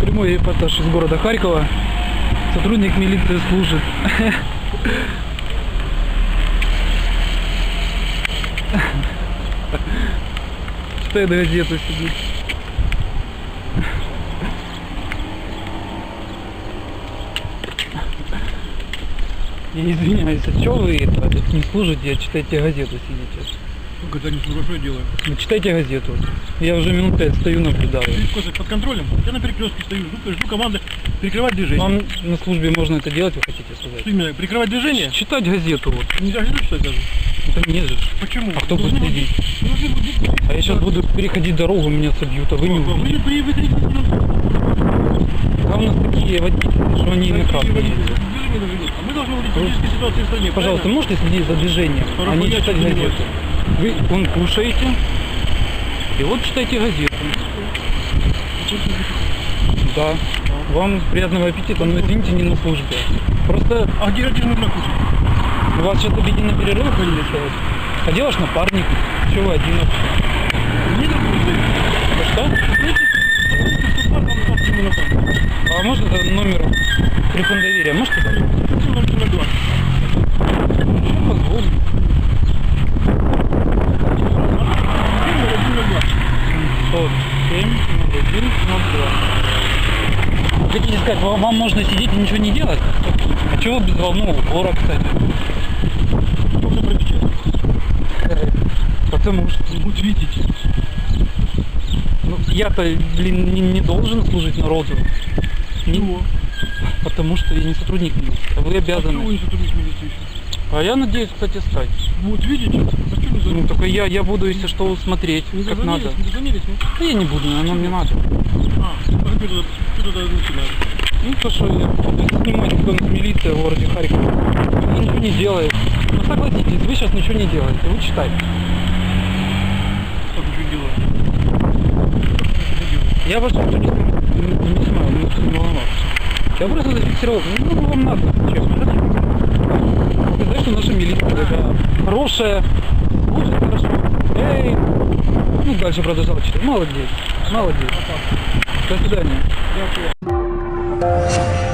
Прямой репортаж из города Харькова. Сотрудник милиции служит. Читает газету сидит. Я извиняюсь, а что вы это, тут не служите, а читаете газету сидите? Когда не служу, что я делаю? Ну, читайте газету. Я уже минут пять стою, наблюдаю. Козырь под контролем. Я на перекрестке стою, жду, жду команды перекрывать движение. Вам на службе можно это делать, вы хотите сказать? Что именно, перекрывать движение? Читать газету вот. Нельзя газету читать даже. Это не же. Почему? А кто будет следить? А я сейчас буду переходить дорогу, меня собьют, а вы не Вы, увидите. вы, вы, вы, А у нас такие водители, что они на должно быть. А мы должны увидеть политические ситуации в стране. Пожалуйста, правильно? можете следить за движением, а не читать газету? Вы вон кушаете, и вот читайте газету. Да. Вам приятного аппетита, но извините, не на службе. Просто А где, же нужно кушать? у вас сейчас обеденный перерыв ходили сказать? А делаешь напарник? Чего вы один? Не должны быть. А что? Что именно. А можно это номер телефон позволю. Номер один на два. 107 01 02. Хотите сказать, вам, вам можно сидеть и ничего не делать? А чего без волнового упора, кстати? Мне прилетело? Потому что Вот видите. ну, я-то, блин, не, не должен служить народу. Не- Чего? Потому что я не сотрудник милиции, а вы А обязаны. кто вы не сотрудник милиции еще? А я надеюсь, кстати, стать. Вот видите? А что не Ну, только я, я буду, если что, смотреть, Не как надо. Не дозвонились? ну? Да я не буду, оно мне надо. А, а что тогда, что тогда начинают? Ну, то, что я снимать, кто нас милиция в городе Харьков. И ничего не делает. Ну, согласитесь, вы сейчас ничего не делаете, вы читайте. Как ничего делать? Я вас никто не, см- не, не снимаю, не, не волноваться. Я просто зафиксировал, ну, вам надо, зачем? Сказать, что наша милиция такая хорошая, служит хорошо. Эй! Ну, дальше продолжал читать. Молодец, молодец. До свидания. Дякую.